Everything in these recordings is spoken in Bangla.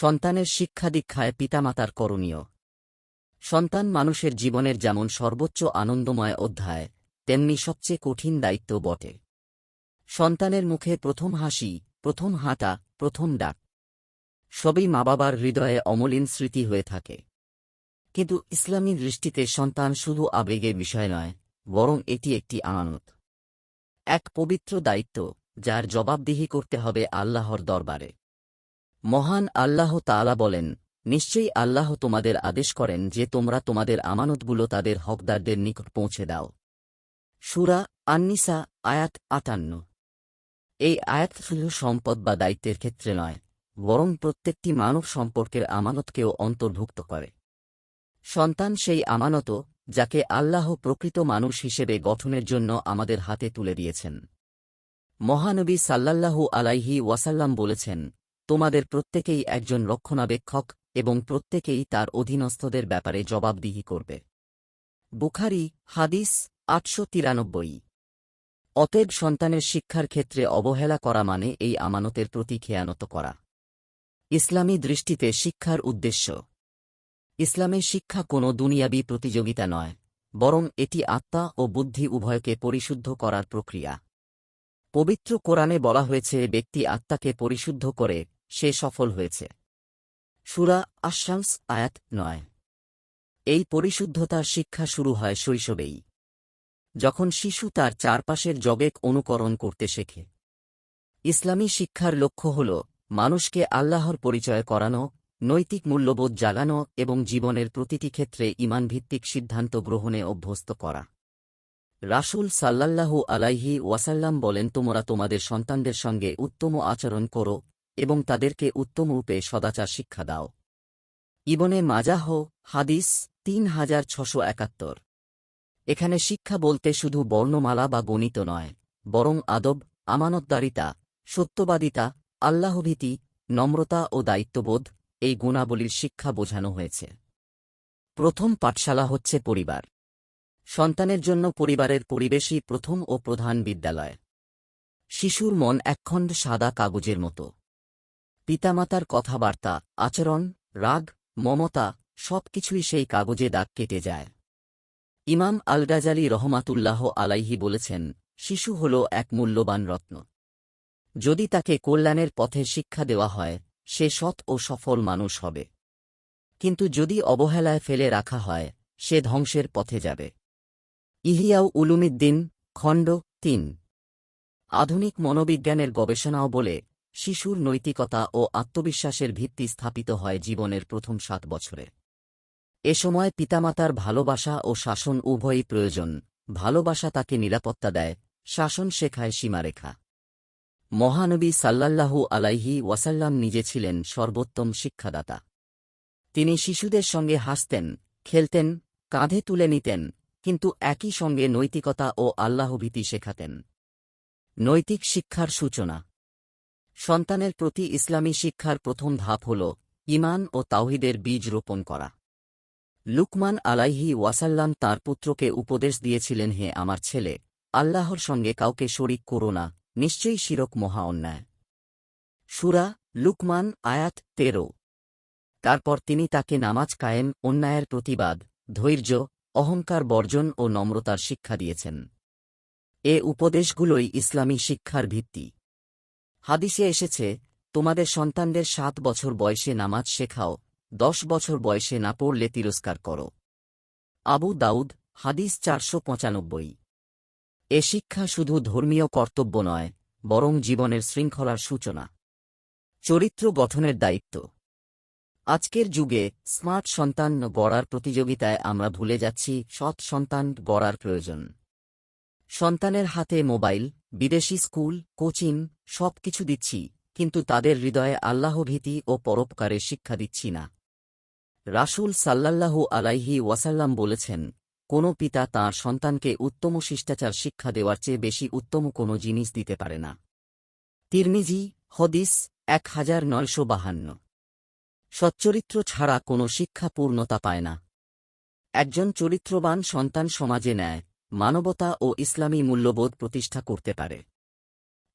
সন্তানের শিক্ষা দীক্ষায় পিতামাতার করণীয়। সন্তান মানুষের জীবনের যেমন সর্বোচ্চ আনন্দময় অধ্যায়, তেমনি সবচেয়ে কঠিন দায়িত্ব বটে। সন্তানের মুখে প্রথম হাসি, প্রথম হাঁটা, প্রথম ডাক। সবই মা বাবার হৃদয়ে অমলিন স্মৃতি হয়ে থাকে। কিন্তু ইসলামী দৃষ্টিতে সন্তান শুধু আবেগের বিষয় নয়, বরং এটি একটি আমানত। এক পবিত্র দায়িত্ব, যার জবাবদিহি করতে হবে আল্লাহর দরবারে। মহান আল্লাহ তাআলা বলেন, নিশ্চয়ই আল্লাহ তোমাদের আদেশ করেন যে তোমরা তোমাদের আমানতগুলো তাদের হকদারদের নিকট পৌঁছে দাও। সুরা আন্নিসা, আয়াত আটান্ন। এই আয়াত শুধু সম্পদ বা দায়িত্বের ক্ষেত্রে নয়, বরং প্রত্যেকটি মানব সম্পর্কের আমানতকেও অন্তর্ভুক্ত করে। সন্তান সেই আমানত যাকে আল্লাহ প্রকৃত মানুষ হিসেবে গঠনের জন্য আমাদের হাতে তুলে দিয়েছেন। মহানবী সাল্লাল্লাহু আলাইহি ওয়াসাল্লাম বলেছেন তোমাদের প্রত্যেকেই একজন রক্ষণাবেক্ষক এবং প্রত্যেকেই তার অধীনস্থদের ব্যাপারে জবাবদিহি করবে। বুখারি, হাদিস, আটশো তিরানব্বই। অতএব সন্তানের শিক্ষার ক্ষেত্রে অবহেলা করা মানে এই আমানতের প্রতি খেয়ানত করা। ইসলামী দৃষ্টিতে শিক্ষার উদ্দেশ্য। ইসলামে শিক্ষা কোনো দুনিয়াবী প্রতিযোগিতা নয়, বরং এটি আত্মা ও বুদ্ধি উভয়কে পরিশুদ্ধ করার প্রক্রিয়া। পবিত্র কোরআনে বলা হয়েছে, ব্যক্তি আত্মাকে পরিশুদ্ধ করে সে সফল হয়েছে। সুরা আশাংস আয়াত নয়। এই পরিশুদ্ধতার শিক্ষা শুরু হয় শৈশবেই। যখন শিশু তার চারপাশের জবেক অনুকরণ করতে শেখে। ইসলামী শিক্ষার লক্ষ্য হল মানুষকে আল্লাহর পরিচয় করানো, নৈতিক মূল্যবোধ জাগানো এবং জীবনের প্রতিটি ক্ষেত্রে ইমানভিত্তিক সিদ্ধান্ত গ্রহণে অভ্যস্ত করা। রাসূল সাল্লাল্লাহু আলাইহি ওয়াসাল্লাম বলেন, তোমরা তোমাদের সন্তানদের সঙ্গে উত্তম আচরণ করো এবং তাদেরকে উত্তমরূপে সদাচার শিক্ষা দাও। ইবনে মাজাহ হাদিস তিন হাজার ছশো একাত্তর। এখানে শিক্ষা বলতে শুধু বর্ণমালা বা গণিত নয়, বরং আদব, আমানতদারিতা, সত্যবাদিতা, আল্লাহভীতি, নম্রতা ও দায়িত্ববোধ, এই গুণাবলীর শিক্ষা বোঝানো হয়েছে। প্রথম পাঠশালা হচ্ছে পরিবার। সন্তানের জন্য পরিবারের পরিবেশই প্রথম ও প্রধান বিদ্যালয়। শিশুর মন একখণ্ড সাদা কাগজের মতো। পিতামাতার কথাবার্তা, আচরণ, রাগ, মমতা, সবকিছুই সেই কাগজে দাগ কেটে যায়। ইমাম আলগাজালি রহমাতুল্লাহ আলাইহি বলেছেন, শিশু হল এক মূল্যবান রত্ন। যদি তাকে কল্যাণের পথে শিক্ষা দেওয়া হয়, সে সৎ ও সফল মানুষ হবে। কিন্তু যদি অবহেলায় ফেলে রাখা হয়, সে ধ্বংসের পথে যাবে। ইহিয়াউ উলুমিদ্দিন, খণ্ড তিন। আধুনিক মনোবিজ্ঞানের গবেষণাও বলে শিশুর নৈতিকতা ও আত্মবিশ্বাসের ভিত্তি স্থাপিত হয় জীবনের প্রথম সাত বছরে। এ সময় পিতামাতার ভালোবাসা ও শাসন উভয়ই প্রয়োজন। ভালোবাসা তাকে নিরাপত্তা দেয়, শাসন শেখায় সীমারেখা। মহানবী সাল্লাল্লাহু আলাইহি ওয়াসাল্লাম নিজে ছিলেন সর্বোত্তম শিক্ষাদাতা। তিনি শিশুদের সঙ্গে হাসতেন, খেলতেন, কাঁধে তুলে নিতেন, কিন্তু একই সঙ্গে নৈতিকতা ও আল্লাহভীতি শেখাতেন। নৈতিক শিক্ষার সূচনা। সন্তানের প্রতি ইসলামী শিক্ষার প্রথম ধাপ হল ইমান ও তাওহিদের বীজ রোপণ করা। লুকমান আলাইহি ওয়াসাল্লাম তার পুত্রকে উপদেশ দিয়েছিলেন, হে আমার ছেলে, আল্লাহর সঙ্গে কাউকে শরিক করো না, নিশ্চয়ই শিরক মহা অন্যায়। সুরা লুকমান আয়াত তেরো। তারপর তিনি তাকে নামাজ কায়েম, অন্যায়ের প্রতিবাদ, ধৈর্য, অহংকার বর্জন ও নম্রতার শিক্ষা দিয়েছেন। এ উপদেশগুলোই ইসলামী শিক্ষার ভিত্তি। হাদিসে এসেছে, তোমাদের সন্তানদের সাত বছর বয়সে নামাজ শেখাও, দশ বছর বয়সে না পড়লে তিরস্কার করো। আবু দাউদ, হাদিস চারশো পঁচানব্বই। এ শিক্ষা শুধু ধর্মীয় কর্তব্য নয়, বরং জীবনের শৃঙ্খলার সূচনা। চরিত্র গঠনের দায়িত্ব। আজকের যুগে স্মার্ট সন্তান গড়ার প্রতিযোগিতায় আমরা ভুলে যাচ্ছি, সৎ সন্তান গড়ার প্রয়োজন। সন্তানের হাতে মোবাইল, বিদেশি স্কুল, কোচিং সব কিছু দিচ্ছি, কিন্তু তাদের হৃদয়ে আল্লাহভীতি ও পরোপকারের শিক্ষা দিচ্ছি না। রাসূল সাল্লাল্লাহু আলাইহি ওয়াসাল্লাম বলেছেন, কোনো পিতা তাঁর সন্তানকে উত্তম শিষ্টাচার শিক্ষা দেওয়ার চেয়ে বেশি উত্তম কোনো জিনিস দিতে পারে না। তিরমিজি, হদিস, এক হাজার নয়শো বাহান্ন। সচ্চরিত্র ছাড়া কোনো শিক্ষা পূর্ণতা পায় না। একজন চরিত্রবান সন্তান সমাজে নেয় মানবতা ও ইসলামী মূল্যবোধ প্রতিষ্ঠা করতে পারে।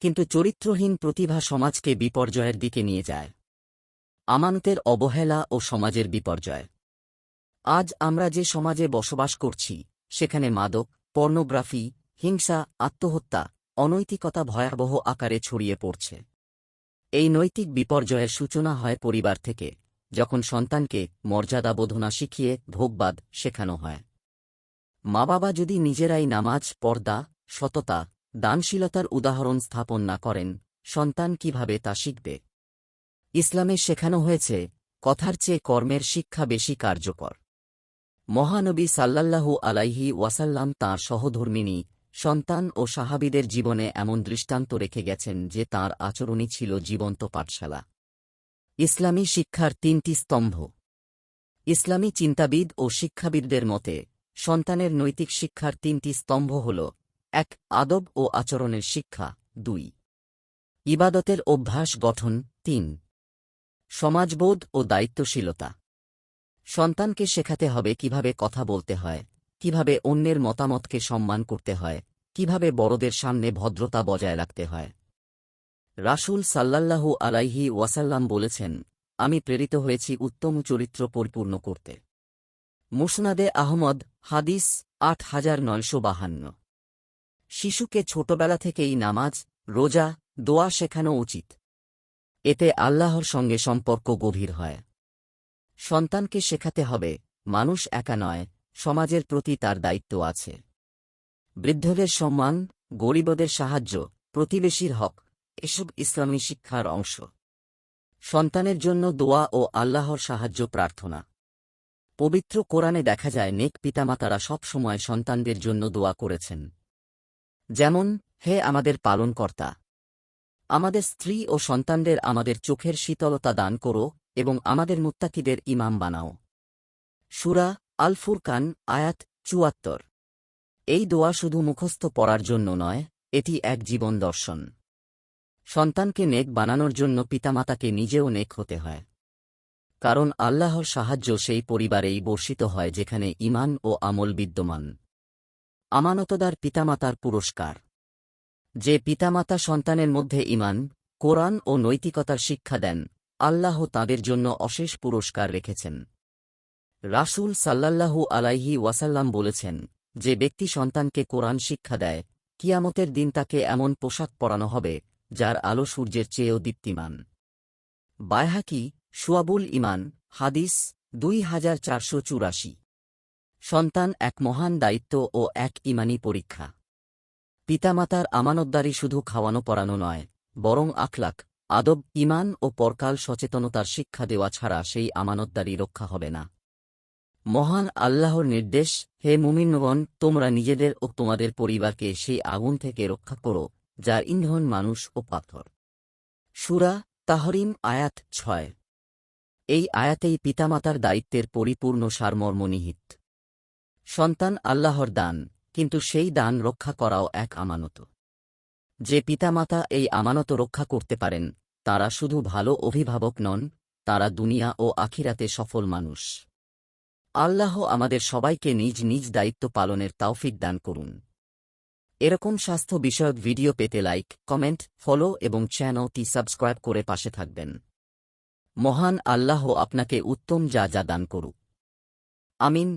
কিন্তু চরিত্রহীন প্রতিভা সমাজকে বিপর্যয়ের দিকে নিয়ে যায়। আমানতের অবহেলা ও সমাজের বিপর্যয়। আজ আমরা যে সমাজে বসবাস করছি, সেখানে মাদক, পর্নোগ্রাফি, হিংসা, আত্মহত্যা, অনৈতিকতা ভয়াবহ আকারে ছড়িয়ে পড়ছে। এই নৈতিক বিপর্যয়ের সূচনা হয় পরিবার থেকে, যখন সন্তানকে মর্যাদা বোধনা শিখিয়ে ভোগবাদ শেখানো হয়। মা বাবা যদি নিজেরাই নামাজ, পর্দা, সততা, দানশীলতার উদাহরণ স্থাপন না করেন, সন্তান কীভাবে তা শিখবে? ইসলামে শেখানো হয়েছে, কথার চেয়ে কর্মের শিক্ষা বেশি কার্যকর। মহানবী সাল্লাল্লাহু আলাইহি ওয়াসাল্লাম তাঁর সহধর্মিনী, সন্তান ও সাহাবিদের জীবনে এমন দৃষ্টান্ত রেখে গেছেন যে তাঁর আচরণই ছিল জীবন্ত পাঠশালা। ইসলামী শিক্ষার তিনটি স্তম্ভ। ইসলামী চিন্তাবিদ ও শিক্ষাবিদদের মতে সন্তানের নৈতিক শিক্ষার তিনটি স্তম্ভ হল এক, আদব ও আচরণের শিক্ষা, দুই, ইবাদতের অভ্যাস গঠন, তিন, সমাজবোধ ও দায়িত্বশীলতা। সন্তানকে শেখাতে হবে কীভাবে কথা বলতে হয়, কীভাবে অন্যের মতামতকে সম্মান করতে হয়, কীভাবে বড়দের সামনে ভদ্রতা বজায় রাখতে হয়। রাসূল সাল্লাল্লাহু আলাইহি ওয়াসাল্লাম বলেছেন, আমি প্রেরিত হয়েছি উত্তম চরিত্র পরিপূর্ণ করতে। মুসনাদে আহমদ, হাদিস আট হাজার নয়শো বাহান্ন। শিশুকে ছোটবেলা থেকেই নামাজ, রোজা, দোয়া শেখানো উচিত। এতে আল্লাহর সঙ্গে সম্পর্ক গভীর হয়। সন্তানকে শেখাতে হবে, মানুষ একা নয়, সমাজের প্রতি তার দায়িত্ব আছে। বৃদ্ধদের সম্মান, গরিবদের সাহায্য, প্রতিবেশীর হক, এসব ইসলামী শিক্ষার অংশ। সন্তানের জন্য দোয়া ও আল্লাহর সাহায্য প্রার্থনা। পবিত্র কোরআনে দেখা যায়, নেক পিতামাতারা সব সময় সন্তানদের জন্য দোয়া করেছেন। যেমন, হে আমাদের পালনকর্তা, আমাদের স্ত্রী ও সন্তানদের আমাদের চোখের শীতলতা দান করো এবং আমাদের মুত্তাকিদের ইমাম বানাও। সুরা আল ফুরকান আয়াত চুয়াত্তর। এই দোয়া শুধু মুখস্থ পড়ার জন্য নয়, এটি এক জীবন দর্শন। সন্তানকে নেক বানানোর জন্য পিতামাতাকে নিজেও নেক হতে হয়। কারণ আল্লাহর সাহায্য সেই পরিবারেই বর্ষিত হয় যেখানে ইমান ও আমল বিদ্যমান। আমানতদার পিতামাতার পুরস্কার। যে পিতামাতা সন্তানের মধ্যে ইমান কোরআন ও নৈতিকতার শিক্ষা দেন, আল্লাহ তাদের জন্য অশেষ পুরস্কার রেখেছেন। রাসূল সাল্লাল্লাহু আলাইহি ওয়াসাল্লাম বলেছেন, যে ব্যক্তি সন্তানকে কোরআন শিক্ষা দেয়, কিয়ামতের দিন তাকে এমন পোশাক পরানো হবে, যার আলো সূর্যের চেয়েও দীপ্তিমান। বায়হাকি সুয়াবুল ইমান, হাদিস দুই হাজার চারশো চুরাশি। সন্তান এক মহান দায়িত্ব ও এক ইমানি পরীক্ষা। পিতামাতার আমানতদারি শুধু খাওয়ানো পড়ানো নয়, বরং আখলাক আদব, ইমান ও পরকাল সচেতনতার শিক্ষা দেওয়া ছাড়া সেই আমানতদারি রক্ষা হবে না। মহান আল্লাহর নির্দেশ, হে মুমিনগণ, তোমরা নিজেদের ও তোমাদের পরিবারকে সেই আগুন থেকে রক্ষা করো, যার ইন্ধন মানুষ ও পাথর। সুরা তাহরিম আয়াত ছয়। এই আয়াতেই পিতামাতার দায়িত্বের পরিপূর্ণ সারমর্ম নিহিত। সন্তান আল্লাহর দান, কিন্তু সেই দান রক্ষা করাও এক আমানত। যে পিতামাতা এই আমানত রক্ষা করতে পারেন, তারা শুধু ভালো অভিভাবক নন, তারা দুনিয়া ও আখিরাতে সফল মানুষ। আল্লাহ আমাদের সবাইকে নিজ নিজ দায়িত্ব পালনের তাওফিক দান করুন। এরকম স্বাস্থ্য বিষয়ক ভিডিও পেতে লাইক, কমেন্ট, ফলো এবং চ্যানেলটি সাবস্ক্রাইব করে পাশে থাকবেন। মহান আল্লাহ আপনাকে উত্তম যা যা দান করু আমিন।